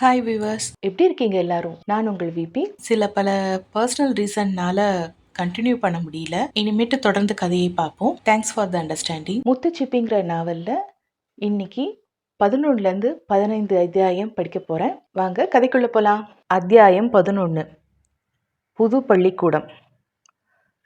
Hi viewers எப்படி இருக்கீங்க எல்லாரும்? நான் உங்கள் விபி சில பல பர்சனல் ரீசன்னால கண்டினியூ பண்ண முடியல. இனிமேட்டு தொடர்ந்து கதையை பார்ப்போம். தேங்க்ஸ் ஃபார் த அண்டர்ஸ்டாண்டிங் முத்துச்சிப்பிங்கிற நாவலில் இன்னைக்கு பதினொன்றுலேருந்து பதினைந்து அத்தியாயம் படிக்க போகிறேன் வாங்க கதைக்குள்ளே போகலாம் அத்தியாயம் பதினொன்று புது பள்ளிக்கூடம்.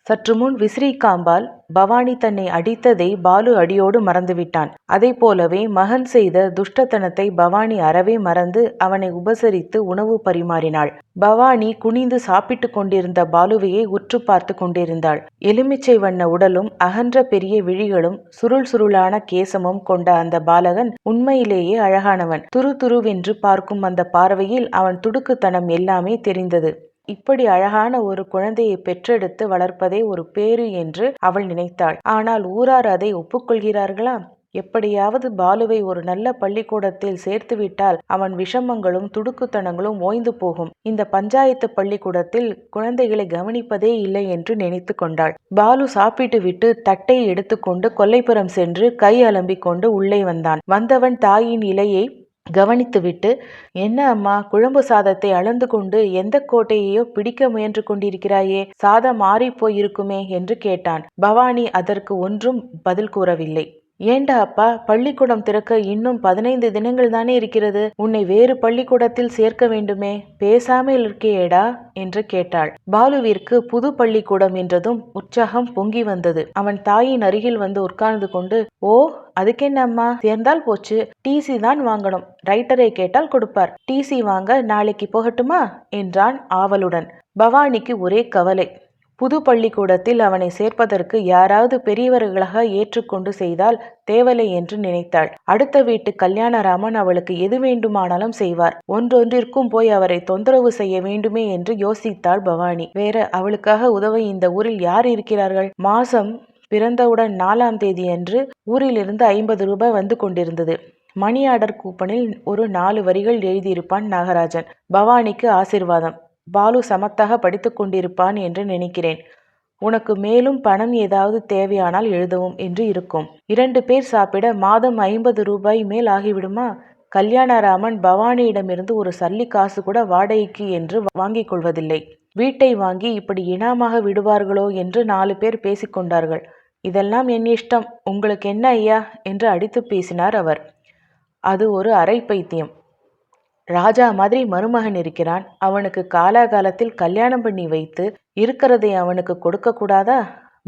சற்று முன் விசிறிக்காம்பால் பவானி தன்னை அடித்ததை பாலு அடியோடு மறந்துவிட்டான். அதை போலவே மகன் செய்த துஷ்டத்தனத்தை பவானி அறவே மறந்து அவனை உபசரித்து உணவு பரிமாறினாள். பவானி குனிந்து சாப்பிட்டு கொண்டிருந்த பாலுவையை உற்று பார்த்து கொண்டிருந்தாள். எலுமிச்சை வண்ண உடலும் அகன்ற பெரிய விழிகளும் சுருள் சுருளான கேசமும் கொண்ட அந்த பாலகன் உண்மையிலேயே அழகானவன். துரு துருவென்று பார்க்கும் அந்த பார்வையில் அவன் துடுக்குத்தனம் எல்லாமே தெரிந்தது. இப்படி அழகான ஒரு குழந்தையை பெற்றெடுத்து வளர்ப்பதே ஒரு பேறு என்று அவள் நினைத்தாள். ஆனால் ஊரார் அதை ஒப்புக்கொள்கிறார்களா? எப்படியாவது பாலுவை ஒரு நல்ல பள்ளிக்கூடத்தில் சேர்த்துவிட்டால் அவன் விஷமங்களும் துடுக்குத்தனங்களும் ஓய்ந்து போகும். இந்த பஞ்சாயத்து பள்ளிக்கூடத்தில் குழந்தைகளை கவனிப்பதே இல்லை என்று நினைத்து கொண்டாள். பாலு சாப்பிட்டு விட்டு தட்டை எடுத்துக்கொண்டு கொல்லைப்புறம் சென்று கை அலம்பிக் கொண்டு உள்ளே வந்தான். வந்தவன் தாயின் இலையை கவனித்துவிட்டு என்ன அம்மா குழம்பு சாதத்தை அளந்து கொண்டு எந்த கோட்டையையோ பிடிக்க முயன்று கொண்டிருக்கிறாயே சாதம் மாறிப் போயிருக்குமே என்று கேட்டான். பவானி அதற்கு ஒன்றும் பதில் கூறவில்லை. ஏண்டா அப்பா? பள்ளிக்கூடம் திறக்க இன்னும் பதினைந்து தினங்கள் தானே இருக்கிறது. உன்னை வேறு பள்ளிக்கூடத்தில் சேர்க்க வேண்டுமே. பேசாமல் இருக்கேடா என்று கேட்டாள். பாலுவிற்கு புது பள்ளிக்கூடம் என்றதும் உற்சாகம் பொங்கி வந்தது. அவன் தாயின் அருகில் வந்து உட்கார்ந்து கொண்டு ஓ அதுக்கென்னம்மா? சேர்ந்தால் போச்சு. டிசி தான் வாங்கணும். ரைட்டரை கேட்டால் கொடுப்பார். டிசி வாங்க நாளைக்கு போகட்டுமா? என்றான் ஆவலுடன். பவானிக்கு ஒரே கவலை. புது பள்ளிக்கூடத்தில் அவனை சேர்ப்பதற்கு யாராவது பெரியவர்களாக ஏற்றுக்கொண்டு செய்தால் தேவலை என்று நினைத்தாள். அடுத்த வீட்டு கல்யாணராமன் அவளுக்கு எது வேண்டுமானாலும் செய்வார். ஒன்றொன்றிற்கும் போய் அவரை தொந்தரவு செய்ய வேண்டுமே என்று யோசித்தாள் பவானி. வேற அவளுக்காக உதவ இந்த ஊரில் யார் இருக்கிறார்கள்? மாசம் பிறந்தவுடன் நாலாம் தேதி அன்று ஊரிலிருந்து ஐம்பது ரூபாய் வந்து கொண்டிருந்தது. மணி ஆர்டர் கூப்பனில் ஒரு நாலு வரிகள் எழுதியிருப்பான் நாகராஜன். பவானிக்கு ஆசிர்வாதம். பாலு சமத்தாக படித்து கொண்டிருப்பான் என்று நினைக்கிறேன். உனக்கு மேலும் பணம் ஏதாவது தேவையானால் எழுதவும் என்று இருக்கும். இரண்டு பேர் சாப்பிட மாதம் ஐம்பது ரூபாய் மேல் ஆகிவிடுமா? கல்யாணராமன் பவானியிடமிருந்து ஒரு சல்லி காசு கூட வாடகைக்கு என்று வாங்கிக் கொள்வதில்லை. வீட்டை வாங்கி இப்படி இனாமாக விடுவார்களோ என்று நாலு பேர் பேசிக்கொண்டார்கள் இதெல்லாம் என் இஷ்டம். உங்களுக்கு என்ன ஐயா? என்று அடித்து பேசினார் அவர். அது ஒரு அரை பைத்தியம் ராஜா மாதிரி மருமகன் இருக்கிறான். அவனுக்கு காலாகாலத்தில் கல்யாணம் பண்ணி வைத்து இருக்கிறதை அவனுக்கு கொடுக்க கூடாதா?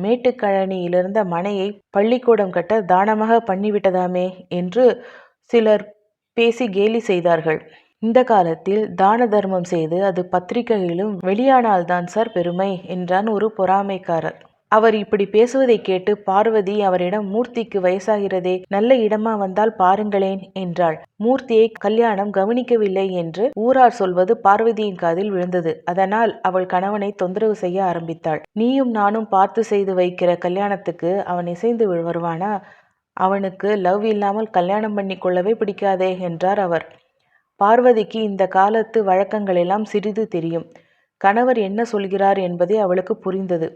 மேட்டுக்கழனியிலிருந்த மனையை பள்ளிக்கூடம் கட்ட தானமாக பண்ணிவிட்டதாமே என்று சிலர் பேசி கேலி செய்தார்கள். இந்த காலத்தில் தான தர்மம் செய்து அது பத்திரிகையிலும் வெளியானால்தான் சார் பெருமை என்றான் ஒரு பொறாமைக்காரர். அவர் இப்படி பேசுவதை கேட்டு பார்வதி அவரிடம் மூர்த்திக்கு வயசாகிறதே நல்ல இடமா வந்தால் பாருங்களேன் என்றாள். மூர்த்தியை கல்யாணம் கவனிக்கவில்லை என்று ஊரார் சொல்வது பார்வதியின் காதில் விழுந்தது. அதனால் அவள் கணவனை தொந்தரவு செய்ய ஆரம்பித்தாள். நீயும் நானும் பார்த்து செய்து வைக்கிற கல்யாணத்துக்கு அவன் இசைந்து வருவானா? அவனுக்கு லவ் இல்லாமல் கல்யாணம் பண்ணி கொள்ளவே பிடிக்காதே என்றார் அவர். பார்வதிக்கு இந்த காலத்து வழக்கங்களெல்லாம் சிறிது தெரியும். கணவர் என்ன சொல்கிறார் என்பதே அவளுக்கு புரிந்தது.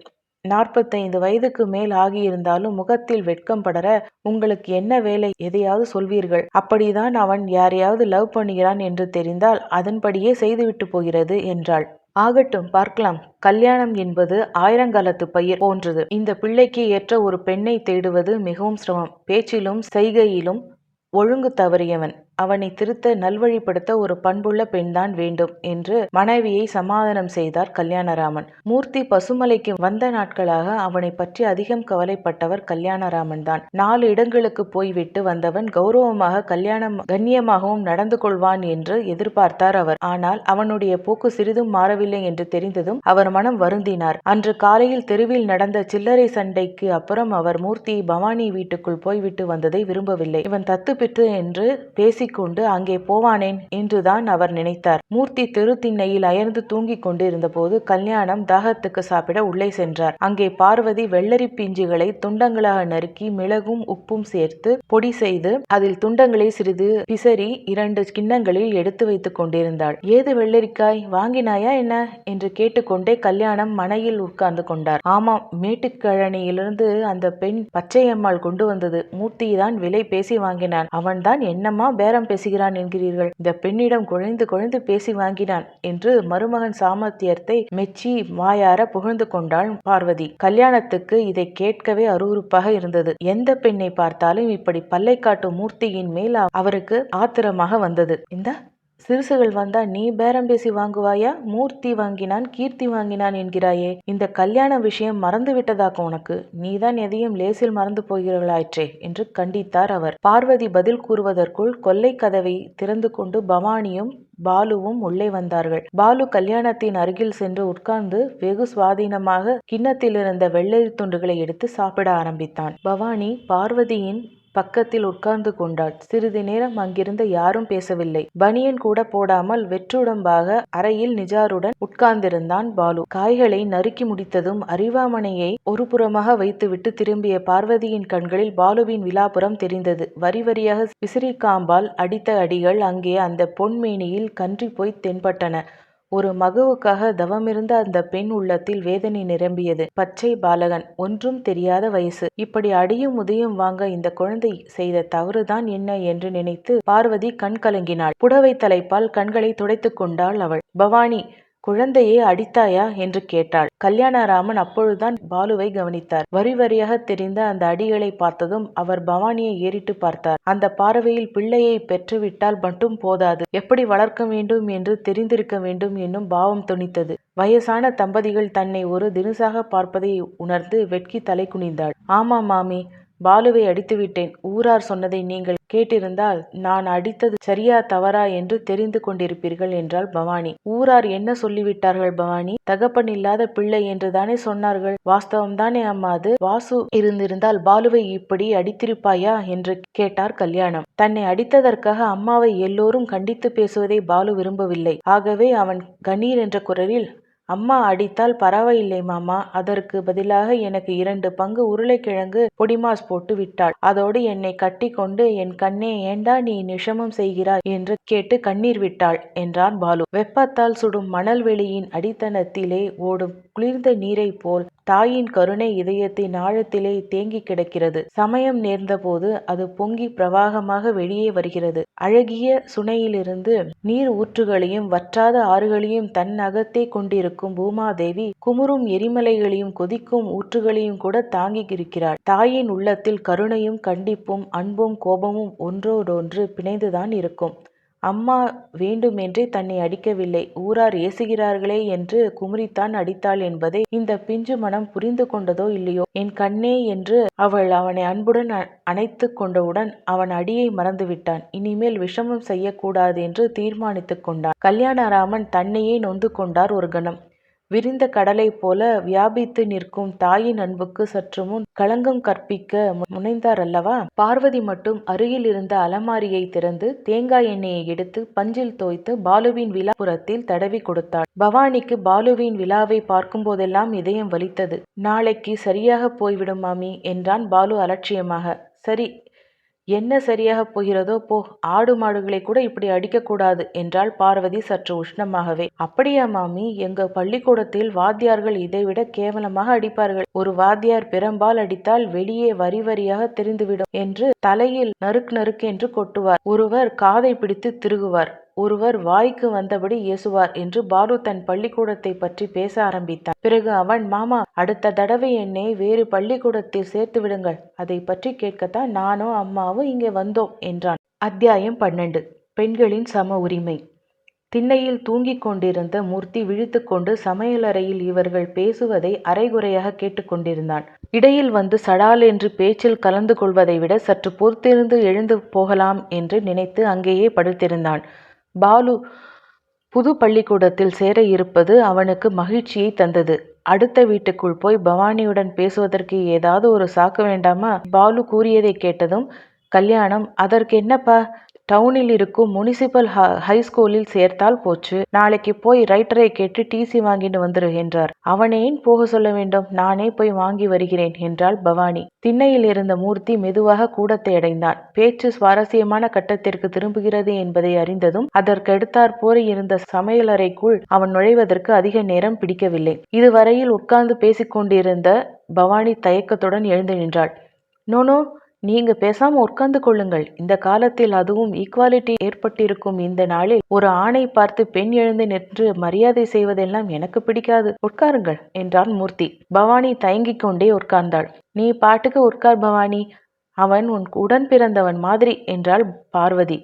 நாற்பத்தைந்து வயதுக்கு மேல் ஆகியிருந்தாலும் முகத்தில் வெட்கம் படர உங்களுக்கு என்ன வேலை எதையாவது சொல்வீர்கள்? அப்படிதான் அவன் யாரையாவது லவ் பண்ணுகிறான் என்று தெரிந்தால் அதன்படியே செய்துவிட்டு போகிறது என்றாள். ஆகட்டும் பார்க்கலாம். கல்யாணம் என்பது ஆயிரங்காலத்து பயிர் போன்றது. இந்த பிள்ளைக்கு ஏற்ற ஒரு பெண்ணை தேடுவது மிகவும் சிரமம். பேச்சிலும் செய்கையிலும் ஒழுங்கு தவறியவன். அவனை திருத்த நல்வழிப்படுத்த ஒரு பண்புள்ள பெண்தான் வேண்டும் என்று மனைவியை சமாதானம் செய்தார் கல்யாணராமன். மூர்த்தி பசுமலைக்கு வந்த நாட்களாக அவனை பற்றி அதிகம் கவலைப்பட்டவர் கல்யாணராமன் தான். நாலு இடங்களுக்கு போய்விட்டு வந்தவன் கௌரவமாக கல்யாணம் கண்ணியமாகவும் நடந்து கொள்வான் என்று எதிர்பார்த்தார் அவர். ஆனால் அவனுடைய போக்கு சிறிதும் மாறவில்லை என்று தெரிந்ததும் அவர் மனம் வருந்தினார். அன்று காலையில் தெருவில் நடந்த சில்லறை சண்டைக்கு அப்புறம் அவர் மூர்த்தி பவானி வீட்டுக்குள் போய்விட்டு வந்ததை விரும்பவில்லை. இவன் தத்து பெற்று என்று பேசி கொண்டு அங்கே போவானேன் என்றுதான் அவர் நினைத்தார். மூர்த்தி திருத்திண்ணையில் அயர்ந்து தூங்கிக் கொண்டிருந்தபோது கல்யாணம் தாகத்துக்கு சாப்பிட உள்ளே சென்றார். அங்கே பார்வதி வெள்ளரி பிஞ்சுகளை துண்டங்களாக நறுக்கி மிளகும் உப்பும் சேர்த்து பொடி செய்து அதில் துண்டங்களை சிறிது பிசறி இரண்டு கிண்ணங்களில் எடுத்து வைத்துக் கொண்டிருந்தாள். ஏது வெள்ளரிக்காய்? வாங்கினாயா என்ன? என்று கேட்டுக்கொண்டே கல்யாணம் மனையில் உட்கார்ந்து கொண்டார். ஆமாம் மேட்டுக்கழனியிலிருந்து அந்த பெண் பச்சையம்மாள் கொண்டு வந்தது. மூர்த்தி தான் விலை பேசி வாங்கினான். அவன்தான் என்னம்மா பேர பேரம் பேசுகிறான் என்கிறீர்கள். இந்த பெண்ணிடம் குழைந்து குழைந்து பேசி வாங்கினான் என்று மருமகன் சாமர்த்தியத்தை மெச்சி வாயார புகழ்ந்து கொண்டாள் பார்வதி. கல்யாணத்துக்கு இதை கேட்கவே அருவருப்பாக இருந்தது. எந்த பெண்ணை பார்த்தாலும் இப்படி பல்லை காட்டும் மூர்த்தியின் மேல் அவருக்கு ஆத்திரமாக வந்தது. இந்த சிறுசுகள் வந்தா நீ பேரம் பேசி வாங்குவாயா? மூர்த்தி வாங்கினான் கீர்த்தி வாங்கினான் என்கிறாயே. இந்த கல்யாண விஷயம் மறந்து விட்டதாக்கும் உனக்கு. நீதான் எதையும் லேசில் மறந்து போகிறவளாயிற்றே என்று கண்டித்தார் அவர். பார்வதி பதில் கூறுவதற்குள் கொல்லை கதவை திறந்து கொண்டு பவானியும் பாலுவும் உள்ளே வந்தார்கள். பாலு கல்யாணத்தின் அருகில் சென்று உட்கார்ந்து வெகு சுவாதீனமாக கிண்ணத்தில் இருந்த வெள்ளரி துண்டுகளை எடுத்து சாப்பிட ஆரம்பித்தான். பவானி பார்வதியின் பக்கத்தில் உட்கார்ந்து கொண்டாள். சிறிது நேரம் அங்கிருந்த யாரும் பேசவில்லை. பனியன் கூட போடாமல் வெற்றுடம்பாக அறையில் நிஜாருடன் உட்கார்ந்திருந்தான் பாலு. காய்களை நறுக்கி முடித்ததும் அறிவாமனையை ஒரு புறமாக வைத்துவிட்டு திரும்பிய பார்வதியின் கண்களில் பாலுவின் விழாபுரம் தெரிந்தது. வரி வரியாக விசிறிக்காம்பால் அடித்த அடிகள் அங்கே அந்த பொன்மேனியில் கன்றி போய் தென்பட்டன. ஒரு மகுவுக்காக தவமிருந்த அந்த பெண் உள்ளத்தில் வேதனை நிரம்பியது. பச்சை பாலகன் ஒன்றும் தெரியாத வயசு. இப்படி அடியும் உதயம் வாங்க இந்த குழந்தை செய்த தவறுதான் என்ன என்று நினைத்து பார்வதி கண் கலங்கினாள். புடவை தலைப்பால் கண்களை துடைத்துக் கொண்டாள் அவள். பவானி குழந்தையை அடித்தாயா? என்று கேட்டாள். கல்யாணராமன் அப்பொழுதுதான் பாலுவை கவனித்தார். வரி வரியாக தெரிந்த அந்த அடிகளை பார்த்ததும் அவர் பவானியை ஏறிட்டு பார்த்தார். அந்த பார்வையில் பிள்ளையை பெற்றுவிட்டால் மட்டும் போதாது. எப்படி வளர்க்க வேண்டும் என்று தெரிந்திருக்க வேண்டும் என்னும் பாவம் துணித்தது. வயசான தம்பதிகள் தன்னை ஒரு தினுசாக பார்ப்பதை உணர்ந்து வெட்கி தலை குனிந்தாள். ஆமா மாமி பாலுவை அடித்துவிட்டேன். ஊரார் சொன்னதை நீங்கள் கேட்டிருந்தால் நான் அடித்தது சரியா தவறா என்று தெரிந்து கொண்டிருப்பீர்கள் என்றாள் பவானி. ஊரார் என்ன சொல்லிவிட்டார்கள் பவானி? தகப்பன் இல்லாத பிள்ளை என்று தானே சொன்னார்கள். வாஸ்தவம் தானே அம்மா அது? வாசு இருந்திருந்தால் பாலுவை இப்படி அடித்திருப்பாயா என்று கேட்டார் கல்யாணம். தன்னை அடித்ததற்காக அம்மாவை எல்லோரும் கண்டித்து பேசுவதை பாலு விரும்பவில்லை. ஆகவே அவன் கணீர் என்ற குரலில் அம்மா அடித்தால் பரவாயில்லை மாமா. அதற்கு பதிலாக எனக்கு இரண்டு பங்கு உருளைக்கிழங்கு பொடிமாஸ் போட்டு விட்டாள். அதோடு என்னை கட்டி கொண்டு என் கண்ணே ஏண்டா நீ நிஷமம் செய்கிறாய் என்று கேட்டு கண்ணீர் விட்டாள் என்றான் பாலு. வெப்பத்தால் சுடும் மணல் வெளியின் அடித்தனத்திலே ஓடும் குளிர்ந்த நீரை போல் தாயின் கருணை இதயத்தின் ஆழத்திலே தேங்கி கிடக்கிறது. சமயம் நேர்ந்தபோது அது பொங்கி பிரவாகமாக வெளியே வருகிறது. அழகிய சுனையிலிருந்து நீர் ஊற்றுகளையும் வற்றாத ஆறுகளையும் தன் அகத்தே கொண்டிருக்கும் பூமாதேவி குமுறும் எரிமலைகளையும் கொதிக்கும் ஊற்றுகளையும் கூட தாங்கி இருக்கிறாள் தாயின் உள்ளத்தில் கருணையும் கண்டிப்பும் அன்பும் கோபமும் ஒன்றோடொன்று பிணைந்துதான் இருக்கும். அம்மா வேண்டுமென்றே தன்னை அடிக்கவில்லை. ஊரார் ஏசுகிறார்களே என்று குமுறித்தான் அடித்தாள் என்பதை இந்த பிஞ்சு மனம் புரிந்து கொண்டதோ இல்லையோ? என் கண்ணே என்று அவள் அவனை அன்புடன் அணைத்து கொண்டவுடன் அவன் அடியை மறந்துவிட்டான் இனிமேல் விஷமம் செய்யக்கூடாது என்று தீர்மானித்துக் கொண்டான். கல்யாணராமன் தன்னையே நொந்து கொண்டார் ஒரு கணம். விரிந்த கடலைப் போல வியாபித்து நிற்கும் தாயின் அன்புக்கு சற்று முன் களங்கம் கற்பிக்க முனைந்தார் அல்லவா பார்வதி மட்டும் அருகில் இருந்த அலமாரியை திறந்து தேங்காய் எண்ணெயை எடுத்து பஞ்சில் தோய்த்து பாலுவின் விழாபுரத்தில் தடவி கொடுத்தாள். பவானிக்கு பாலுவின் விழாவை பார்க்கும்போதெல்லாம் இதயம் வலித்தது. நாளைக்கு சரியாக போய்விடும் மாமி என்றான் பாலு அலட்சியமாக. சரி என்ன சரியாக போகிறதோ போ ஆடு மாடுகளை கூட இப்படி அடிக்கக்கூடாது என்றாள் பார்வதி சற்று உஷ்ணமாகவே. அப்படியா மாமி எங்க பள்ளிக்கூடத்தில் வாத்தியார்கள் இதைவிட கேவலமாக அடிப்பார்கள். ஒரு வாத்தியார் பெரும்பால் அடித்தால் வெளியே வரி வரியாக தெரிந்துவிடும் என்று தலையில் நறுக் நறுக்கு என்று கொட்டுவார். ஒருவர் காதை பிடித்து திருகுவார். ஒருவர் வாய்க்கு வந்தபடி ஏசுவார் என்று பாலு தன் பள்ளிக்கூடத்தை பற்றி பேச ஆரம்பித்தான் பிறகு அவன் மாமா அடுத்த தடவை என்னை வேறு பள்ளிக்கூடத்தில் சேர்த்து விடுங்கள். அதை பற்றி கேட்கத்தான் நானும் அம்மாவும் இங்கே வந்தோம் என்றான். அத்தியாயம் பன்னெண்டு. பெண்களின் சம உரிமை. திண்ணையில் தூங்கிக் கொண்டிருந்த மூர்த்தி விழித்துக்கொண்டு சமையலறையில் இவர்கள் பேசுவதை அரைகுறையாக கேட்டுக்கொண்டிருந்தான் இடையில் வந்து சடால் என்று பேச்சில் கலந்து கொள்வதை விட சற்று பொறுத்திருந்து எழுந்து போகலாம் என்று நினைத்து அங்கேயே படுத்திருந்தான். பாலு புது பள்ளிக்கூடத்தில் சேர இருப்பது அவனுக்கு மகிழ்ச்சியை தந்தது. அடுத்த வீட்டுக்குள் போய் பவானியுடன் பேசுவதற்கு ஏதாவது ஒரு சாக்கு வேண்டாமா? பாலு கூறியதை கேட்டதும் கல்யாணம் அதற்கு என்னப்பா டவுனில் இருக்கும் முனிசிபல் ஹை ஸ்கூலில் சேர்த்தால் போச்சு. நாளைக்கு போய் ரைட்டரை கேட்டு டிசி வாங்கிட்டு வந்துரு என்றார். அவனை ஏன் போக சொல்ல வேண்டும்? நானே போய் வாங்கி வருகிறேன் என்றாள் பவானி. திண்ணையில் இருந்த மூர்த்தி மெதுவாக கூடத்தை அடைந்தான். பேச்சு சுவாரஸ்யமான கட்டத்திற்கு திரும்புகிறது என்பதை அறிந்ததும் அதற்கெடுத்தாற் போல இருந்த சமையலறைக்குள் அவன் நுழைவதற்கு அதிக நேரம் பிடிக்கவில்லை. இதுவரையில் உட்கார்ந்து பேசிக்கொண்டிருந்த பவானி தயக்கத்துடன் எழுந்து நின்றாள். நோனோ நீங்க பேசாம உட்கார்ந்து கொள்ளுங்கள். இந்த காலத்தில் அதுவும் ஈக்குவாலிட்டி ஏற்பட்டிருக்கும். இந்த நாளில் ஒரு ஆணை பார்த்து பெண் எழுந்து நின்று மரியாதை செய்வதெல்லாம் எனக்கு பிடிக்காது. உட்காருங்கள் என்றான் மூர்த்தி. பவானி தயங்கிக் கொண்டே உட்கார்ந்தாள். நீ பாட்டுக்கு உட்கார் பவானி. அவன் உன் உடன் பிறந்தவன் மாதிரி என்றாள் பார்வதி.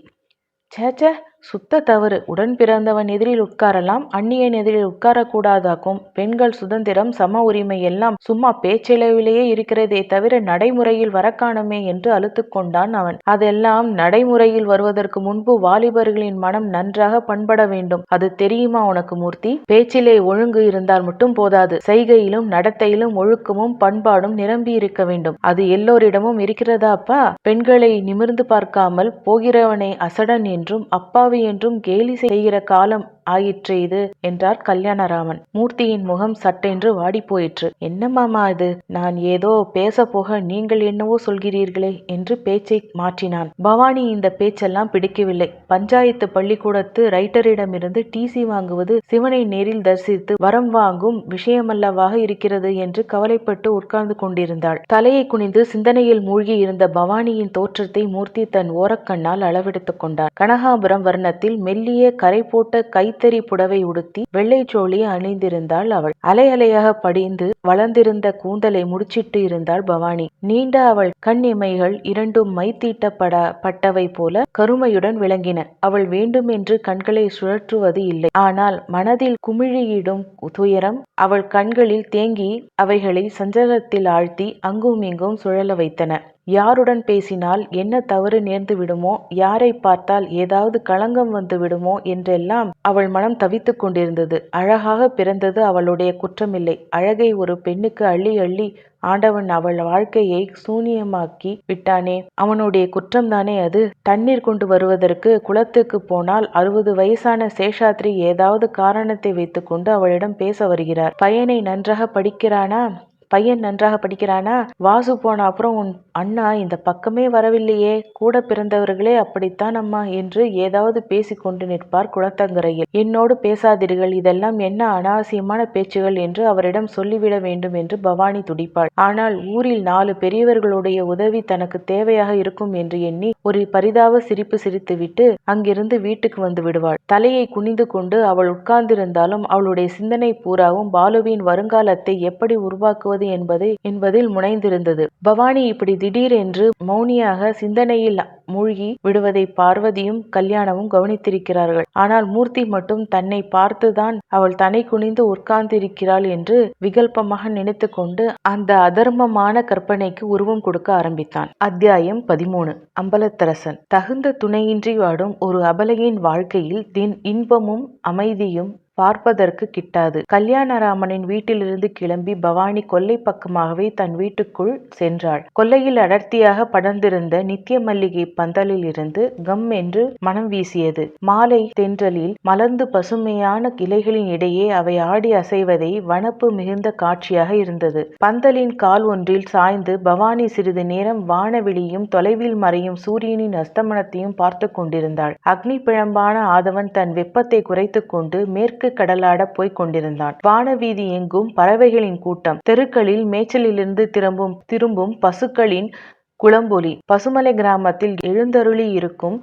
சேச்சே சுத்த தவறு. உடன் பிறந்தவன் எதிரில் உட்காரலாம் அந்நியன் எதிரில் உட்காரக்கூடாதாக்கும். பெண்கள் சுதந்திரம் சம உரிமை எல்லாம் சும்மா பேச்சளவிலேயே இருக்கிறதே தவிர நடைமுறையில் வரக்காணுமே என்று அழுத்து கொண்டான் அவன். அதெல்லாம் நடைமுறையில் வருவதற்கு முன்பு வாலிபர்களின் மனம் நன்றாக பண்பட வேண்டும். அது தெரியுமா உனக்கு மூர்த்தி? பேச்சிலே ஒழுங்கு இருந்தால் மட்டும் போதாது. செய்கையிலும் நடத்தையிலும் ஒழுக்கமும் பண்பாடும் நிரம்பி இருக்க வேண்டும். அது எல்லோரிடமும் இருக்கிறதா அப்பா? பெண்களை நிமிர்ந்து பார்க்காமல் போகிறவனை அசடன் என்றும் அப்பாவி என்றும் கேலி செய்கிற காலம் ஆயிற்று இது? என்றார் கல்யாணராமன். மூர்த்தியின் முகம் சட்டென்று வாடி போயிற்று என்ன மாமா இது? நான் ஏதோ பேச போக நீங்கள் என்னவோ சொல்கிறீர்களே என்று பேச்சை மாற்றினான். பவானி இந்த பேச்செல்லாம் பிடிக்கவில்லை. பஞ்சாயத்து பள்ளிக்கூடத்து ரைட்டரிடமிருந்து டிசி வாங்குவது சிவனை நேரில் தரிசித்து வரம் வாங்கும் விஷயமல்லவாக இருக்கிறது என்று கவலைப்பட்டு உட்கார்ந்து கொண்டிருந்தாள். தலையை குனிந்து சிந்தனையில் மூழ்கி இருந்த பவானியின் தோற்றத்தை மூர்த்தி தன் ஓரக்கண்ணால் அளவெடுத்துக் கொண்டான். கனகாபுரம் வர்ணத்தில் மெல்லிய கரை போட்ட கை கைத்தறி புடவை உடுத்தி வெள்ளை சோழி அணிந்திருந்தாள் அவள். அலை அலையாக படிந்து வளர்ந்திருந்த கூந்தலை முடிச்சிட்டு இருந்தாள் பவானி. நீண்ட அவள் கண் இமைகள் இரண்டும் மை தீட்டப்பட பட்டவை போல கருமையுடன் விளங்கின. அவள் வேண்டுமென்று கண்களை சுழற்றுவது இல்லை. ஆனால் மனதில் குமிழியிடும் துயரம் அவள் கண்களில் தேங்கி அவைகளை சஞ்சலத்தில் ஆழ்த்தி அங்கும் இங்கும் சுழல வைத்தன. யாருடன் பேசினால் என்ன தவறு நேர்ந்து விடுமோ யாரை பார்த்தால் ஏதாவது களங்கம் வந்து விடுமோ என்றெல்லாம் அவள் மனம் தவித்துக் கொண்டிருந்தது. அழகாக பிறந்தது அவளுடைய குற்றமில்லை. அழகை ஒரு பெண்ணுக்கு அள்ளி அள்ளி ஆண்டவன் அவள் வாழ்க்கையை சூனியமாக்கி விட்டானே. அவனுடைய குற்றம்தானே அது? தண்ணீர் கொண்டு வருவதற்கு குளத்துக்கு போனால் அறுபது வயசான சேஷாத்ரி ஏதாவது காரணத்தை வைத்துக்கொண்டு அவளிடம் பேச வருகிறார். பையனை நன்றாக படிக்கிறானா? பையன் நன்றாக படிக்கிறானா? வாசு போன அப்புறம் உன் அண்ணா இந்த பக்கமே வரவில்லையே. கூட பிறந்தவர்களே அப்படித்தான் அம்மா என்று ஏதாவது பேசிக்கொண்டு நிற்பார் குளத்தங்கரையில். என்னோடு பேசாதீர்கள். இதெல்லாம் என்ன அனாவசியமான பேச்சுகள் என்று அவரிடம் சொல்லிவிட வேண்டும் என்று பவானி துடிப்பாள். ஆனால் ஊரில் நாலு பெரியவர்களுடைய உதவி தனக்கு தேவையாக இருக்கும் என்று எண்ணி ஒரு பரிதாப சிரிப்பு சிரித்துவிட்டு அங்கிருந்து வீட்டுக்கு வந்து விடுவாள். தலையை குனிந்து கொண்டு அவள் உட்கார்ந்திருந்தாலும் அவளுடைய சிந்தனை பூராவும் பாலுவின் வருங்காலத்தை எப்படி உருவாக்குவது போவது என்பது என்பதில் முனைந்திருந்தது. பவானி இப்படி திடீரென்று மௌனியாக சிந்தனையில் மூழ்கி விடுவதை பார்வதியும் கல்யாணமும் கவனித்திருக்கிறார்கள். ஆனால் மூர்த்தி மட்டும் தன்னை பார்த்துதான் அவள் தனை குனிந்து உட்கார்ந்திருக்கிறாள் என்று விகல்பமாக நினைத்து கொண்டு அந்த அதர்மமான கற்பனைக்கு உருவம் கொடுக்க ஆரம்பித்தான். அத்தியாயம் பதிமூணு. அம்பலத்தரசன். தகுந்த துணையின்றி வாடும் ஒரு அபலையின் வாழ்க்கையில் தின் இன்பமும் அமைதியும் பார்ப்பதற்கு கிட்டாது. கல்யாணராமனின் வீட்டிலிருந்து கிளம்பி பவானி கொல்லை பக்கமாகவே தன் வீட்டுக்குள் சென்றாள். கொல்லையில் அடர்த்தியாக படர்ந்திருந்த நித்திய மல்லிகை பந்தலில் இருந்து கம் என்று மனம் வீசியது. மாலை தென்றலில் மலர்ந்து பசுமையான இலைகளின் இடையே அவை ஆடி அசைவதை வனப்பு மிகுந்த காட்சியாக இருந்தது. பந்தலின் கால் ஒன்றில் சாய்ந்து பவானி சிறிது நேரம் வானவெளியும் தொலைவில் மறையும் சூரியனின் அஸ்தமனத்தையும் பார்த்து கொண்டிருந்தாள். அக்னி பிழம்பான ஆதவன் தன் வெப்பத்தை குறைத்துக் கொண்டு மேற்கு மேற்கு கடலாட போய்க் கொண்டிருந்தான். வானவீதி எங்கும் பறவைகளின் கூட்டம். தெருக்களில் மேய்ச்சலிலிருந்து திரும்பும் திரும்பும் பசுக்களின் குளம்பொலி. பசுமலை கிராமத்தில் எழுந்தருளி இருக்கும்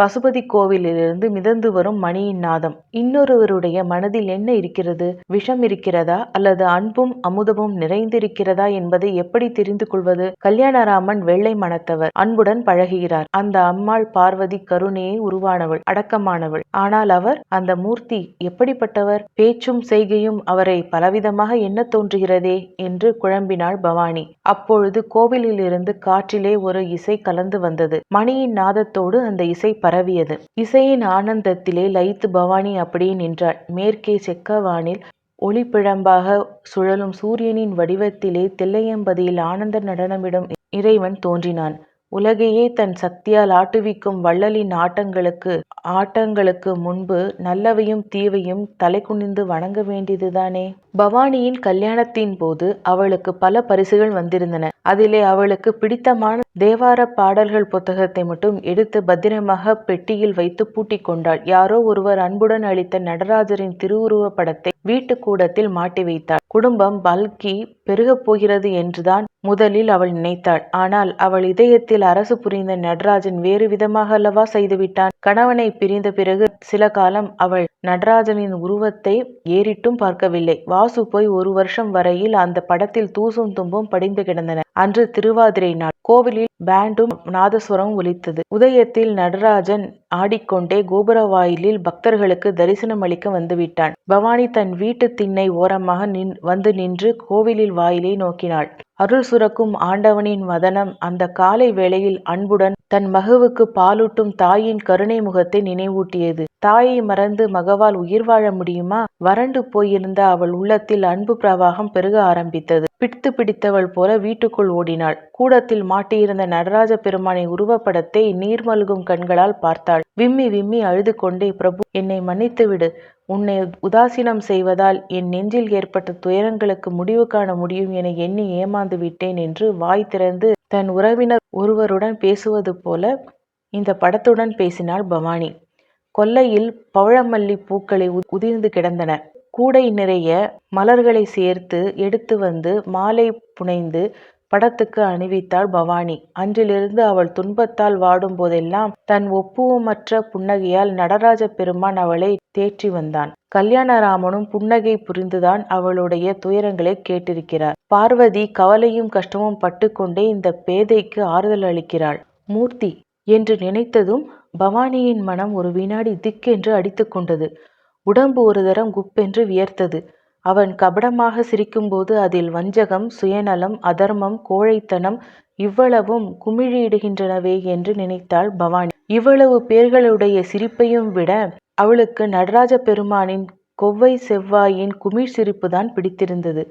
பசுபதி கோவிலிலிருந்து மிதந்து வரும் மணியின் நாதம். இன்னொருவருடைய மனதில் என்ன இருக்கிறது? விஷம் இருக்கிறதா? அல்லது அன்பும் அமுதமும் நிறைந்திருக்கிறதா என்பதை எப்படி தெரிந்து கொள்வது? கல்யாணராமன் வெள்ளை மனத்தவர் அன்புடன் பழகுகிறார். அந்த அம்மாள் பார்வதி கருணையை உருவானவள் அடக்கமானவள். ஆனால் அவர் அந்த மூர்த்தி எப்படிப்பட்டவர்? பேச்சும் செய்கையும் அவரை பலவிதமாக என்ன தோன்றுகிறதே என்று குழம்பினாள் பவானி. அப்பொழுது கோவிலிலிருந்து காற்றிலே ஒரு இசை கலந்து வந்தது. மணியின் நாதத்தோடு அந்த இசை பரவியது. இசையின் ஆனந்தத்திலே லயித்து பவானி அப்படியே நின்றாள். மேற்கே செக்கவானில் ஒளிப்பிழம்பாக சுழலும் சூரியனின் வடிவத்திலே தில்லையம்பதியில் ஆனந்த நடனமிடும் இறைவன் தோன்றினான். உலகையே தன் சக்தியால் ஆட்டுவிக்கும் வள்ளலின் ஆட்டங்களுக்கு ஆட்டங்களுக்கு முன்பு நல்லவையும் தீவையும் தலை குனிந்து வணங்க வேண்டியதுதானே? பவானியின் கல்யாணத்தின் போது அவளுக்கு பல பரிசுகள் வந்திருந்தன. அதிலே அவளுக்கு பிடித்தமான தேவார பாடல்கள் புத்தகத்தை மட்டும் எடுத்து பத்திரமாக பெட்டியில் வைத்து பூட்டிக் கொண்டாள். யாரோ ஒருவர் அன்புடன் அளித்த நடராஜரின் திருவுருவ படத்தை வீட்டு கூடத்தில் மாட்டி வைத்தாள். குடும்பம் பல்கி பெருகப் போகிறது என்றுதான் முதலில் அவள் நினைத்தாள். ஆனால் அவள் இதயத்தில் அரசு புரிந்த நடராஜன் வேறு விதமாக அல்லவா செய்துவிட்டான் கணவனை பிரிந்த பிறகு சில காலம் அவள் நடராஜனின் உருவத்தை ஏறிட்டும் பார்க்கவில்லை. வாசு போய் ஒரு வருஷம் வரையில் அந்த படத்தில் தூசும் தும்பும் படிந்து கிடந்தன. அன்று திருவாதிரை நாள். கோவிலில் பேண்டும் நாதஸ்வரம் ஒலித்தது. உதயத்தில் நடராஜன் ஆடிக்கொண்டே கோபுர வாயிலில் பக்தர்களுக்கு தரிசனம் அளிக்க வந்துவிட்டான். பவானி தன் வீட்டு திண்ணை ஓரமாக நின் வந்து நின்று கோவிலில் வாயிலை நோக்கினாள். அருள் சுரக்கும் ஆண்டவனின் வதனம் அந்த காலை வேளையில் அன்புடன் தன் மகவுக்கு பாலூட்டும் தாயின் கருணை முகத்தை நினைவூட்டியது. தாயை மறந்து மகவால் உயிர் வாழ முடியுமா? வறண்டு போயிருந்த அவள் உள்ளத்தில் அன்பு பிரவாகம் பெருக ஆரம்பித்தது. பிடித்து பிடித்தவள் போல வீட்டுக்குள் ஓடினாள். கூடத்தில் மாட்டியிருந்த நடராஜ பெருமானின் உருவப்படத்தை நீர்மல்கும் கண்களால் பார்த்தாள். விம்மி விம்மி அழுது கொண்டே பிரபு என்னை மன்னித்துவிடு உன்னை உதாசீனம் செய்வதால் என் நெஞ்சில் ஏற்பட்ட துயரங்களுக்கு முடிவு காண முடியும் என எண்ணி ஏமாந்து விட்டேன் என்று வாய் திறந்து தன் உறவினர் ஒருவருடன் பேசுவது போல இந்த படத்துடன் பேசினாள் பவானி. கொல்லையில் பவழமல்லி பூக்களை உதிர்ந்து கிடந்தன. கூடை நிறைய மலர்களை சேர்த்து எடுத்து வந்து மாலை புனைந்து படத்துக்கு அணிவித்தாள் பவானி. அன்றிலிருந்து அவள் துன்பத்தால் வாடும் போதெல்லாம் தன் ஒப்புவமற்ற புன்னகையால் நடராஜ பெருமான் அவளை தேற்றி வந்தான். கல்யாணராமனும் புன்னகை புரிந்துதான் அவளுடைய துயரங்களை கேட்டிருக்கிறார். பார்வதி கவலையும் கஷ்டமும் பட்டுக்கொண்டே இந்த பேதைக்கு ஆறுதல் அளிக்கிறாள். மூர்த்தி என்று நினைத்ததும் பவானியின் மனம் ஒரு வினாடி திக்கென்று அடித்துக்கொண்டது. உடம்பு ஒரு தரம் குப்பென்று வியர்த்தது. அவன் கபடமாக சிரிக்கும்போது அதில் வஞ்சகம் சுயநலம் அதர்மம் கோழைத்தனம் இவ்வளவும் குமிழியிடுகின்றனவே என்று நினைத்தாள் பவானி. இவ்வளவு பேர்களுடைய சிரிப்பையும் விட அவளுக்கு நடராஜ பெருமானின் கொவ்வை செவ்வாயின் குமிழ் சிரிப்புதான் பிடித்திருந்தது.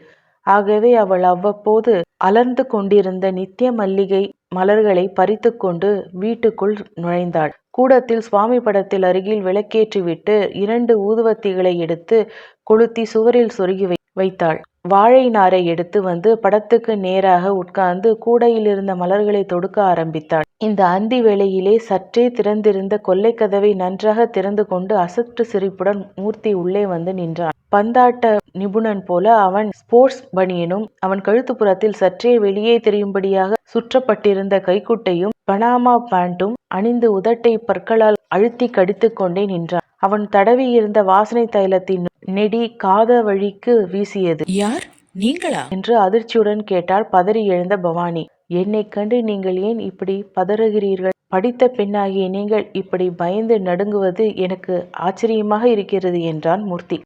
ஆகவே அவள் அவ்வப்போது அலர்ந்து கொண்டிருந்த நித்திய மல்லிகை மலர்களை பறித்துக்கொண்டு வீட்டுக்குள் நுழைந்தாள். கூடத்தில் சுவாமி படத்தில் அருகில் விளக்கேற்றிவிட்டு இரண்டு ஊதுவத்திகளை எடுத்து கொளுத்தி சுவரில் சொருகி வைத்தாள். வாழை நாரை எடுத்து வந்து படத்துக்கு நேராக உட்கார்ந்து கூடையில் இருந்த மலர்களை தொடுக்க ஆரம்பித்தாள். இந்த அந்தி வேளையிலே சற்றே திறந்திருந்த கொல்லைக் கதவை நன்றாக திறந்து கொண்டு அசட்டு சிரிப்புடன் மூர்த்தி உள்ளே வந்து நின்றான். பந்தாட்ட நிபுணன் போல அவன் ஸ்போர்ட்ஸ் பனியனும் அவன் கழுத்துப்புறத்தில் சற்றே வெளியே தெரியும்படியாக சுற்றப்பட்டிருந்த கைக்குட்டையும் பனாமா பேண்ட்டும் அணிந்து உதட்டை பற்களால் அழுத்தி கடித்துக் கொண்டே நின்றான். அவன் தடவியிருந்த வாசனை தைலத்தின் நெடி காத வழிக்கு வீசியது. யார்? நீங்களா? என்று அதிர்ச்சியுடன் கேட்டாள் பதறி எழுந்த பவானி. என்னை கண்டு நீங்கள் ஏன் இப்படி பதறுகிறீர்கள்? படித்த பெண்ணாகிய நீங்கள் இப்படி பயந்து நடுங்குவது எனக்கு ஆச்சரியமாக இருக்கிறது என்றான் மூர்த்தி.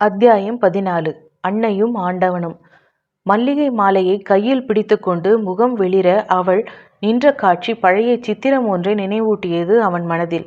அத்தியாயம் பதினாலு. அன்னையும் ஆண்டவனும். மல்லிகை மாலையை கையில் பிடித்துக்கொண்டு முகம் வெளிர அவள் நின்ற காட்சி பழைய சித்திரம் ஒன்றை நினைவூட்டியது அவன் மனதில்.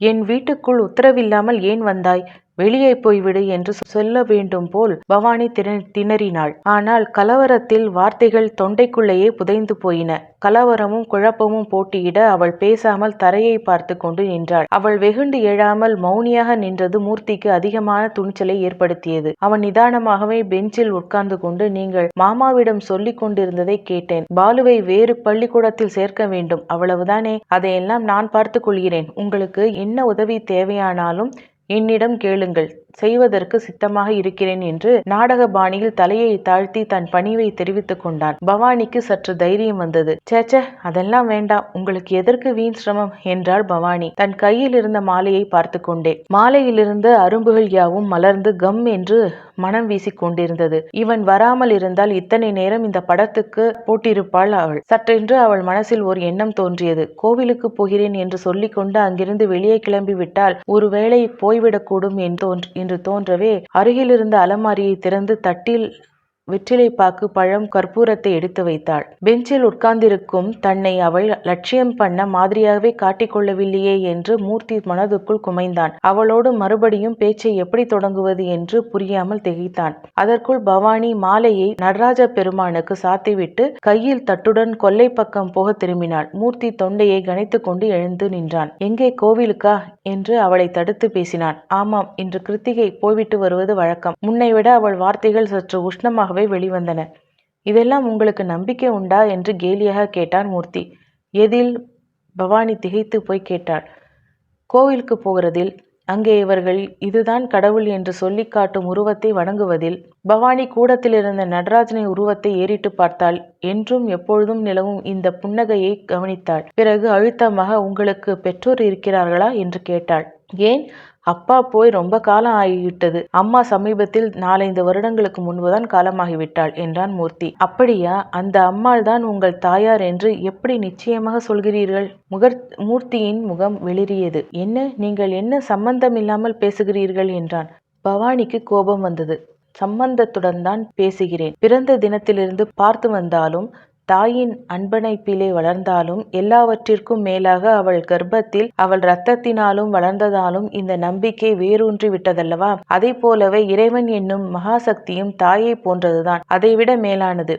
என் வீட்டுக்குள் உத்தரவில்லாமல் ஏன் வந்தாய்? வெளியே போய்விடு என்று சொல்ல வேண்டும் போல் பவானி திண- திணறினாள். ஆனால் கலவரத்தில் வார்த்தைகள் தொண்டைக்குள்ளேயே புதைந்து போயின. கலவரமும் குழப்பமும் போட்டியிட அவள் பேசாமல் தரையை பார்த்து கொண்டு நின்றாள். அவள் வெகுண்டு எழாமல் மௌனியாக நின்றது மூர்த்திக்கு அதிகமான துணிச்சலை ஏற்படுத்தியது. அவன் நிதானமாகவே பெஞ்சில் உட்கார்ந்து கொண்டு நீங்கள் மாமாவிடம் சொல்லிக் கொண்டிருந்ததை கேட்டேன். பாலுவை வேறு பள்ளிக்கூடத்தில் சேர்க்க வேண்டும். அவ்வளவுதானே? அதையெல்லாம் நான் பார்த்துக் கொள்கிறேன். உங்களுக்கு என்ன உதவி தேவையானாலும் என்னிடம் கேளுங்கள் செய்வதற்கு சித்தமாக இருக்கிறேன் என்று நாடக பாணியில் தலையை தாழ்த்தி தன் பணிவை தெரிவித்துக் கொண்டான். பவானிக்கு சற்று தைரியம் வந்தது. சேச்சே அதெல்லாம் வேண்டாம் உங்களுக்கு எதற்கு வீண் சிரமம்? என்றாள் பவானி. தன் கையில் இருந்த மாலையை பார்த்து கொண்டே. மாலையிலிருந்து அரும்புகள் யாவும் மலர்ந்து கம் என்று மனம் வீசிக் கொண்டிருந்தது இவன் வராமல் இருந்தால் இத்தனை நேரம் இந்த படத்துக்கு போட்டிருப்பாள் அவள். சற்றென்று அவள் மனசில் ஒரு எண்ணம் தோன்றியது. கோவிலுக்கு போகிறேன் என்று சொல்லிக்கொண்டு அங்கிருந்து வெளியே கிளம்பி விட்டால் ஒருவேளை போய்விடக்கூடும் என்று என்று தோன்றவே அருகிலிருந்த அலமாரியை திறந்து தட்டில் வெற்றிலை பாக்கு பழம் கற்பூரத்தை எடுத்து வைத்தாள். பெஞ்சில் உட்கார்ந்திருக்கும் தன்னை அவள் லட்சியம் பண்ண மாதிரியாகவே காட்டிக்கொள்ளவில்லையே என்று மூர்த்தி மனதுக்குள் குமைந்தான். அவளோடு மறுபடியும் பேச்சை எப்படி தொடங்குவது என்று புரியாமல் திகைத்தான். அதற்குள் பவானி மாலையை நடராஜ பெருமானுக்கு சாத்திவிட்டு கையில் தட்டுடன் கொல்லை பக்கம் போக திரும்பினாள். மூர்த்தி தொண்டையை கனைத்துக் கொண்டு எழுந்து நின்றான். எங்கே கோவிலுக்கா? என்று அவளை தடுத்து பேசினான். ஆமாம் இன்று கிருத்திகை போய்விட்டு வருவது வழக்கம். முன்னை விட அவள் வார்த்தைகள் சற்று உஷ்ணமாக உஷ்ணமாகவே வெளிவந்தன. இதெல்லாம் உங்களுக்கு நம்பிக்கை உண்டா? என்று கேலியாக கேட்டான் மூர்த்தி. எதில்? பவானி திகைத்து போய் கேட்டாள். கோவிலுக்கு போகிறதில்? அங்கே இவர்கள் இதுதான் கடவுள் என்று சொல்லிக் காட்டும் உருவத்தை வணங்குவதில்? பவானி கூடத்தில் இருந்த நடராஜனை உருவத்தை ஏறிட்டு பார்த்தாள். என்றும் எப்பொழுதும் நிலவும் இந்த புன்னகையை கவனித்தாள். பிறகு அழுத்தமாக உங்களுக்கு பெற்றோர் இருக்கிறார்களா? என்று கேட்டாள். ஏன்? அப்பா போய் ரொம்ப காலம் ஆகிவிட்டது. அம்மா சமீபத்தில் நாலைந்து வருடங்களுக்கு முன்புதான் காலமாகிவிட்டாள் என்றான் மூர்த்தி. அப்படியா? அந்த அம்மாள் தான் உங்கள் தாயார் என்று எப்படி நிச்சயமாக சொல்கிறீர்கள்? முகர் மூர்த்தியின் முகம் வெளிரியது என்ன? நீங்கள் என்ன சம்பந்தமில்லாமல் பேசுகிறீர்கள்? என்றான். பவானிக்கு கோபம் வந்தது. சம்பந்தத்துடன் தான் பேசுகிறேன். பிறந்த தினத்திலிருந்து பார்த்து வந்தாலும் தாயின் அன்பணைப்பிலே வளர்ந்தாலும் எல்லாவற்றிற்கும் மேலாக அவள் கர்ப்பத்தில் அவள் இரத்தத்தினாலும் வளர்ந்ததாலும் இந்த நம்பிக்கை வேரூன்றி விட்டதல்லவா? அதை போலவே இறைவன் என்னும் மகாசக்தியும் தாயை போன்றதுதான். அதைவிட மேலானது.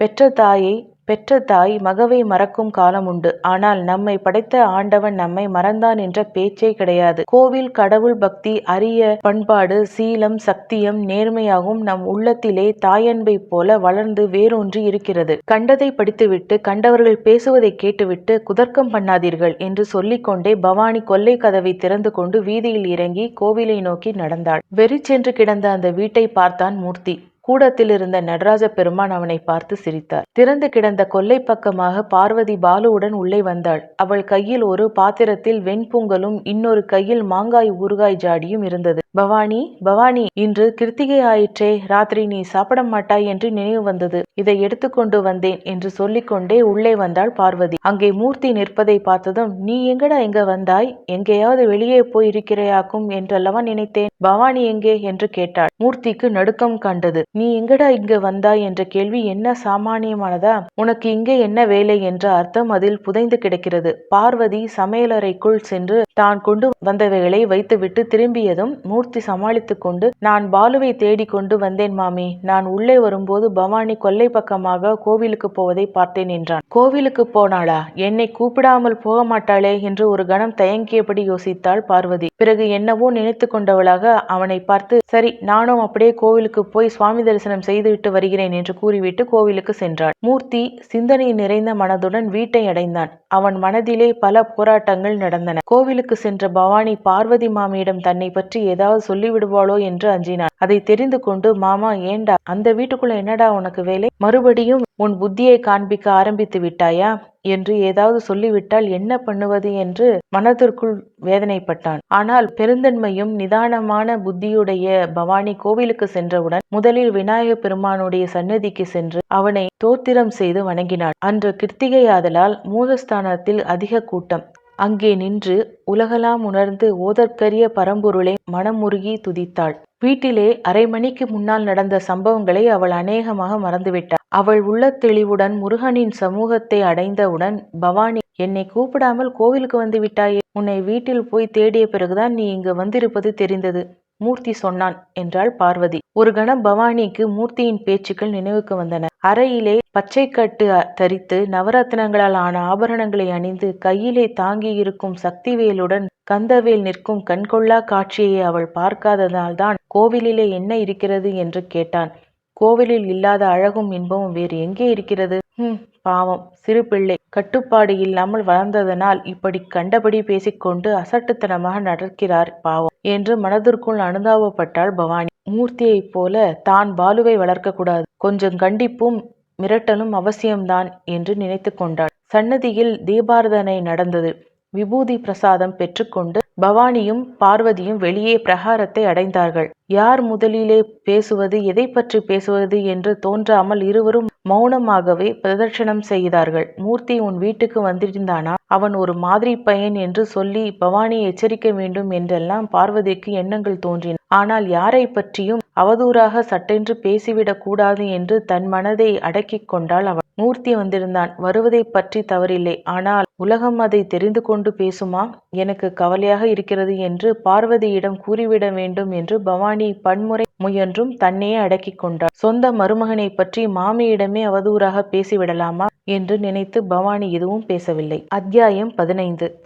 பெற்ற தாயை பெற்ற தாய் மகவை மறக்கும் காலம் உண்டு. ஆனால் நம்மை படைத்த ஆண்டவன் நம்மை மறந்தான் என்ற பேச்சே கிடையாது. கோவில் கடவுள் பக்தி அரிய பண்பாடு சீலம் சக்தியம் நேர்மையாகவும் நம் உள்ளத்திலே தாயன்பை போல வளர்ந்து வேரூன்றி இருக்கிறது. கண்டதை படித்துவிட்டு கண்டவர்கள் பேசுவதை கேட்டுவிட்டு குதர்க்கம் பண்ணாதீர்கள் என்று சொல்லிக்கொண்டே பவானி கொல்லை கதவை திறந்து கொண்டு வீதியில் இறங்கி கோவிலை நோக்கி நடந்தாள். வெறிச்சென்று கிடந்த அந்த வீட்டை பார்த்தான் மூர்த்தி. கூடத்தில் இருந்த நடராஜ பெருமான் அவனை பார்த்து சிரித்தார். திறந்து கிடந்த கொல்லை பக்கமாக பார்வதி பாலுவுடன் உள்ளே வந்தாள். அவள் கையில் ஒரு பாத்திரத்தில் வெண்பொங்கலும் இன்னொரு கையில் மாங்காய் ஊறுகாய் ஜாடியும் இருந்தது. பவானி பவானி இன்று கிருத்திகை ஆயிற்றே ராத்திரி நீ சாப்பிட மாட்டாய் என்று நினைவு வந்தது. இதை எடுத்துக்கொண்டு வந்தேன் என்று சொல்லிக்கொண்டே உள்ளே வந்தாள் பார்வதி. அங்கே மூர்த்தி நிற்பதை பார்த்ததும் நீ எங்கடா எங்க வந்தாய்? எங்கேயாவது வெளியே போய் இருக்கிறையாக்கும் என்றல்லவா நினைத்தேன். பவானி எங்கே? என்று கேட்டாள். மூர்த்திக்கு நடுக்கம் கண்டது. நீ எங்கடா இங்கு வந்தாய்? என்ற கேள்வி என்ன சாமானியமானதா? உனக்கு இங்கே என்ன வேலை? என்ற அர்த்தம் அதில் புதைந்து கிடக்கிறது. பார்வதி சமையலறைக்குள் சென்று தான் கொண்டு வந்தவைகளை வைத்துவிட்டு திரும்பியதும் மூர்த்தி சமாளித்து கொண்டு நான் பாலுவை தேடிக்கொண்டு வந்தேன் மாமி. நான் உள்ளே வரும்போது பவானி கொல்லை பக்கமாக கோவிலுக்கு போவதை பார்த்தேன் என்றான். கோவிலுக்கு போனாளா? என்னை கூப்பிடாமல் போக மாட்டாளே? என்று ஒரு கணம் தயங்கியபடி யோசித்தாள் பார்வதி. பிறகு என்னவோ நினைத்து கொண்டவளாக அவனை பார்த்து சரி நானும் அப்படியே கோவிலுக்கு போய் சுவாமி தரிசனம் செய்துவிட்டு வருகிறேன் என்று கூறிவிட்டு கோவிலுக்கு சென்றாள். மூர்த்தி சிந்தனை நிறைந்த மனதுடன் வீட்டை அடைந்தான். அவன் மனதிலே பல போராட்டங்கள் நடந்தன. கோவிலுக்கு சென்ற பவானி பார்வதி மாமியிடம் தன்னை பற்றி ஏதாவது சொல்லிவிடுவாளோ என்று அஞ்சினான். அதை தெரிந்து கொண்டு மாமா ஏண்டா? அந்த வீட்டுக்குள்ள என்னடா உனக்கு வேலை? மறுபடியும் உன் புத்தியை காண்பிக்க ஆரம்பித்து விட்டாயா என்று ஏதாவது சொல்லிவிட்டால் என்ன பண்ணுவது என்று மனதிற்குள் வேதனைப்பட்டான். ஆனால் பெருந்தன்மையும் நிதானமான புத்தியுடைய பவானி கோவிலுக்கு சென்றவுடன் முதலில் விநாயக பெருமானுடைய சன்னதிக்கு சென்று அவனை தோத்திரம் செய்து வணங்கினாள் அன்று கிருத்திகையாதலால் மூலஸ்தானத்தில் அதிக கூட்டம். அங்கே நின்று உலகலாம் உணர்ந்து ஓதற்கரிய பரம்பொருளை மனமுருகி துதித்தாள். வீட்டிலே அரை மணிக்கு முன்னால் நடந்த சம்பவங்களை அவள் அநேகமாக மறந்துவிட்டாள். அவள் உள்ள தெளிவுடன் முருகனின் சமூகத்தை அடைந்தவுடன் பவானி என்னை கூப்பிடாமல் கோவிலுக்கு வந்து விட்டாயே? உன்னை வீட்டில் போய் தேடிய பிறகுதான் நீ இங்கு வந்திருப்பது தெரிந்தது. மூர்த்தி சொன்னான் என்றாள் பார்வதி. ஒரு கணம் பவானிக்கு மூர்த்தியின் பேச்சுக்கள் நினைவுக்கு வந்தன. அறையிலே பச்சை கட்டு தரித்து நவரத்னங்களால் ஆன ஆபரணங்களை அணிந்து கையிலே தாங்கி இருக்கும் சக்திவேலுடன் கந்தவேல் நிற்கும் கண்கொள்ளா காட்சியை அவள் பார்க்காததால்தான் கோவிலிலே என்ன இருக்கிறது என்று கேட்டான். கோவிலில் இல்லாத அழகும் இன்பமும் வேறு எங்கே இருக்கிறது? ம் பாவம். சிறு பிள்ளை. கட்டுப்பாடு இல்லாமல் வளர்ந்ததனால் இப்படி கண்டபடி பேசிக்கொண்டு அசட்டுத்தனமாக நடக்கிறார் பாவம் என்று மனதிற்குள் அனுதாபப்பட்டாள் பவானி. மூர்த்தியைப் போல தான் பாலுவை வளர்க்கக்கூடாது. கொஞ்சம் கண்டிப்பும் மிரட்டலும் அவசியம்தான் என்று நினைத்து கொண்டாள். சன்னதியில் தீபாரதனை நடந்தது. விபூதி பிரசாதம் பெற்றுக்கொண்டு பவானியும் பார்வதியும் வெளியே பிரகாரத்தை அடைந்தார்கள். யார் முதலிலே பேசுவது எதை பற்றி பேசுவது என்று தோன்றாமல் இருவரும் மௌனமாகவே பிரதட்சணம் செய்தார்கள். மூர்த்தி உன் வீட்டுக்கு வந்திருந்தானா? அவன் ஒரு மாதிரி பையன் என்று சொல்லி பவானியை எச்சரிக்க வேண்டும் என்றெல்லாம் பார்வதிக்கு எண்ணங்கள் தோன்றின. ஆனால் யாரை பற்றியும் அவதூறாக சட்டென்று பேசிவிடக் கூடாது என்று தன் மனதை அடக்கிக் கொண்டாள் அவள். மூர்த்தி வந்திருந்தான். வருவதைப் பற்றி தவறில்லை. ஆனால் உலகம் அதை தெரிந்து கொண்டு பேசுமா? எனக்கு கவலையாக இருக்கிறது என்று பார்வதியிடம் கூறிவிட வேண்டும் என்று பவானி பன்முறை முயன்றும் தன்னையே அடக்கிக் கொண்டாள். சொந்த மருமகனைப் பற்றி மாமியிடமே அவதூறாக பேசிவிடலாமா என்று நினைத்து பவானி எதுவும் பேசவில்லை. அத்தியாயம் பதினைந்து.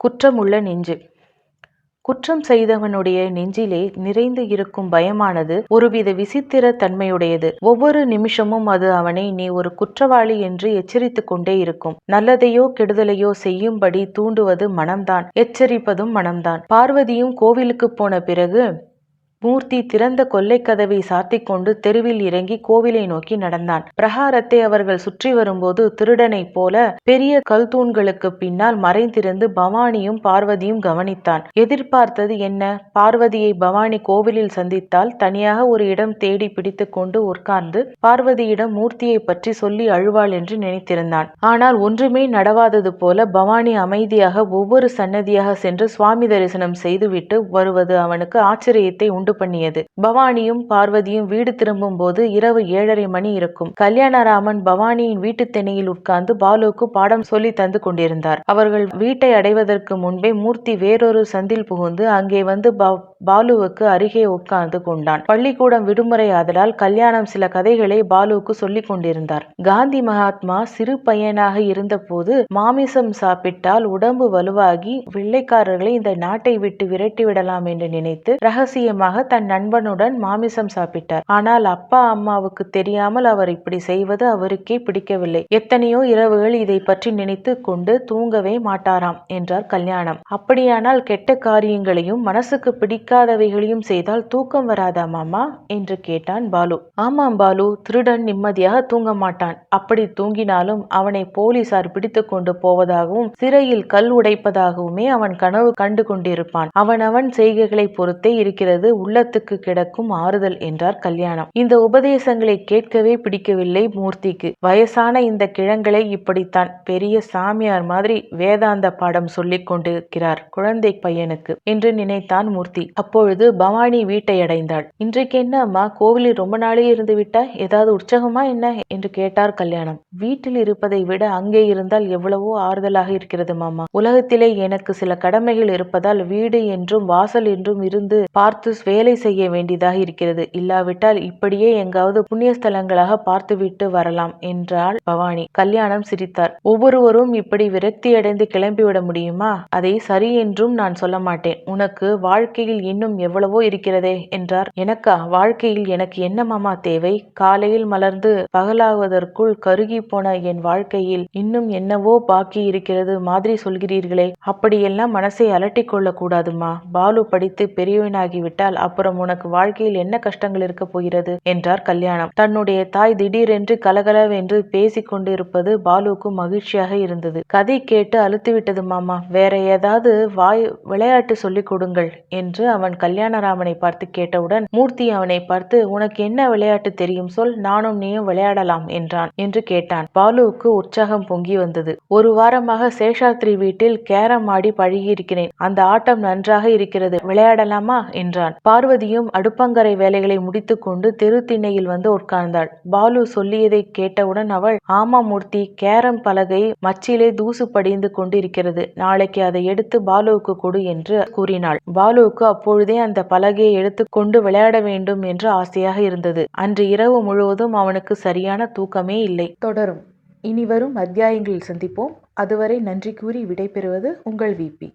குற்றமுள்ள நெஞ்சு. குற்றம் செய்தவனுடைய நெஞ்சிலே நிறைந்து இருக்கும் பயமானது ஒருவித விசித்திர தன்மையுடையது. ஒவ்வொரு நிமிஷமும் அது அவனை நீ ஒரு குற்றவாளி என்று எச்சரித்துக் கொண்டே இருக்கும். நல்லதையோ கெடுதலையோ செய்யும்படி தூண்டுவது மனம்தான். எச்சரிப்பதும் மனம்தான். பார்வதியும் கோவிலுக்கு போன பிறகு மூர்த்தி திறந்த கொல்லைக் கதவை சாத்திக் கொண்டு தெருவில் இறங்கி கோவிலை நோக்கி நடந்தான். பிரகாரத்தை அவர்கள் சுற்றி வரும்போது திருடனைப் போல பெரிய கல்தூண்களுக்கு பின்னால் மறைந்திருந்து பவானியும் பார்வதியும் கவனித்தான். எதிர்பார்த்தது என்ன? பார்வதியை பவானி கோவிலில் சந்தித்தால் தனியாக ஒரு இடம் தேடி பிடித்து கொண்டு உட்கார்ந்து பார்வதியிடம் மூர்த்தியை பற்றி சொல்லி அழுவாள் என்று நினைத்திருந்தான். ஆனால் ஒன்றுமே நடவாதது போல பவானி அமைதியாக ஒவ்வொரு சன்னதியாக சென்று சுவாமி தரிசனம் செய்துவிட்டு வருவது அவனுக்கு ஆச்சரியத்தை உண்டு பண்ணியது. பவானியும் பார்வதியும் வீடு திரும்பும் போது இரவு ஏழரை மணி இருக்கும். கல்யாணராமன் பவானியின் வீட்டு திணையில் உட்கார்ந்து பாலுக்கு பாடம் சொல்லி தந்து கொண்டிருந்தார். அவர்கள் வீட்டை அடைவதற்கு முன்பே மூர்த்தி வேறொரு சந்தில் புகுந்து அங்கே வந்து பாலுவுக்கு அருகே உட்கார்ந்து கொண்டான். பள்ளிக்கூடம் விடுமுறை ஆதலால் கல்யாணம் சில கதைகளை பாலுவுக்கு சொல்லிக் கொண்டிருந்தார். காந்தி மகாத்மா சிறு பையனாக இருந்தபோது மாமிசம் சாப்பிட்டால் உடம்பு வலுவாகி வெள்ளைக்காரர்களை இந்த நாட்டை விட்டு விரட்டி விடலாம் என்று நினைத்து ரகசியமாக தன் நண்பனுடன் மாமிசம் சாப்பிட்டார். ஆனால் அப்பா அம்மாவுக்கு தெரியாமல் அவர் இப்படி செய்வது அவருக்கே பிடிக்கவில்லை. எத்தனையோ இரவுகள் இதை பற்றி நினைத்து கொண்டு தூங்கவே மாட்டாராம் என்றார் கல்யாணம். அப்படியானால் கெட்ட காரியங்களையும் மனசுக்கு பிடிக்காதவைகளையும் செய்தால் தூக்கம் வராதா மாமா? என்று கேட்டான் பாலு. ஆமாம் பாலு திருடன் நிம்மதியாக தூங்க மாட்டான். அப்படி தூங்கினாலும் அவனை போலீசார் பிடித்து கொண்டு போவதாகவும் சிறையில் கல் உடைப்பதாகவுமே அவன் கனவு கண்டு கொண்டிருப்பான். அவனவன் செய்கைகளை பொறுத்தே இருக்கிறது உள்ளத்துக்கு கிடக்கும் ஆறுதல் என்றார் கல்யாணம். இந்த உபதேசங்களை கேட்கவே பிடிக்கவில்லை மூர்த்திக்கு. வயசான இந்த கிழங்களை இப்படித்தான் பெரிய சாமியார் மாதிரி வேதாந்த பாடம் சொல்லிக் கொண்டிருக்கிறார் குழந்தை பையனுக்கு என்று நினைத்தான் மூர்த்தி. அப்பொழுது பவானி வீட்டை அடைந்தாள். இன்றைக்கு என்ன அம்மா கோவிலில் ரொம்ப நாளே இருந்து விட்டா ஏதாவது உற்சாகமா என்ன? என்று கேட்டார் கல்யாணம். வீட்டில் இருப்பதை விட அங்கே இருந்தால் எவ்வளவோ ஆறுதலாக இருக்கிறது மாமா. உலகத்திலே எனக்கு சில கடமைகள் இருப்பதால் வீடு என்றும் வாசல் என்றும் இருந்து பார்த்து வேலை செய்ய வேண்டியதாக இருக்கிறது. இல்லாவிட்டால் இப்படியே எங்காவது புண்ணிய ஸ்தலங்களாக பார்த்துவிட்டு வரலாம் என்றாள் பவானி. கல்யாணம் சிரித்தார். ஒவ்வொருவரும் இப்படி விரக்தி அடைந்து கிளம்பிவிட முடியுமா? அதை சரி என்றும் நான் சொல்ல மாட்டேன். உனக்கு வாழ்க்கையில் இன்னும் எவ்வளவோ இருக்கிறதே என்றார். எனக்கா? வாழ்க்கையில் எனக்கு என்ன மாமா தேவை? காலையில் மலர்ந்து பகலாவதற்குள் கருகி போன என் வாழ்க்கையில் இன்னும் என்னவோ பாக்கி இருக்கிறது மாதிரி சொல்கிறீர்களே. அப்படியெல்லாம் மனசை அலட்டிக் கொள்ளக்கூடாதுமா? பாலு படித்து பெரியவனாகிவிட்டால் அப்புறம் உனக்கு வாழ்க்கையில் என்ன கஷ்டங்கள் இருக்க போகிறது? என்றார் கல்யாணம். தன்னுடைய தாய் திடீரென்று கலகலவென்று பேசிக் கொண்டிருப்பது பாலுவுக்கு மகிழ்ச்சியாக இருந்தது. கதை கேட்டு அழுத்துவிட்டது மாமா. வேற ஏதாவது வாய் விளையாட்டு சொல்லிக் கொடுங்கள் என்று அவன் கல்யாணராமனை பார்த்து கேட்டவுடன் மூர்த்தி அவனை பார்த்து உனக்கு என்ன விளையாட்டு தெரியும் சொல் நானும் நீயும் விளையாடலாம் என்றான் என்று கேட்டான். பாலுவுக்கு உற்சாகம் பொங்கி வந்தது. ஒரு வாரமாக சேஷாத்ரி வீட்டில் கேரம் ஆடி பழகியிருக்கிறேன். அந்த ஆட்டம் நன்றாக இருக்கிறது. விளையாடலாமா? என்றான். பார்வதியும் அடுப்பங்கரை வேலைகளை முடித்துக்கொண்டு தெரு திண்ணையில் வந்து உட்கார்ந்தாள். பாலு சொல்லியதை கேட்டவுடன் அவள் ஆமா மூர்த்தி கேரம் பலகை மச்சிலே தூசு படிந்து கொண்டிருக்கிறது. நாளைக்கு அதை எடுத்து பாலுவுக்கு கொடு என்று கூறினாள். பாலுவுக்கு அப்பொழுதே அந்த பலகையை எடுத்துக்கொண்டு விளையாட வேண்டும் என்று ஆசையாக இருந்தது. அன்று இரவு முழுவதும் அவனுக்கு சரியான தூக்கமே இல்லை. தொடரும். இனிவரும் அத்தியாயங்களில் சந்திப்போம். அதுவரை நன்றி கூறி விடைபெறுவது உங்கள் விபி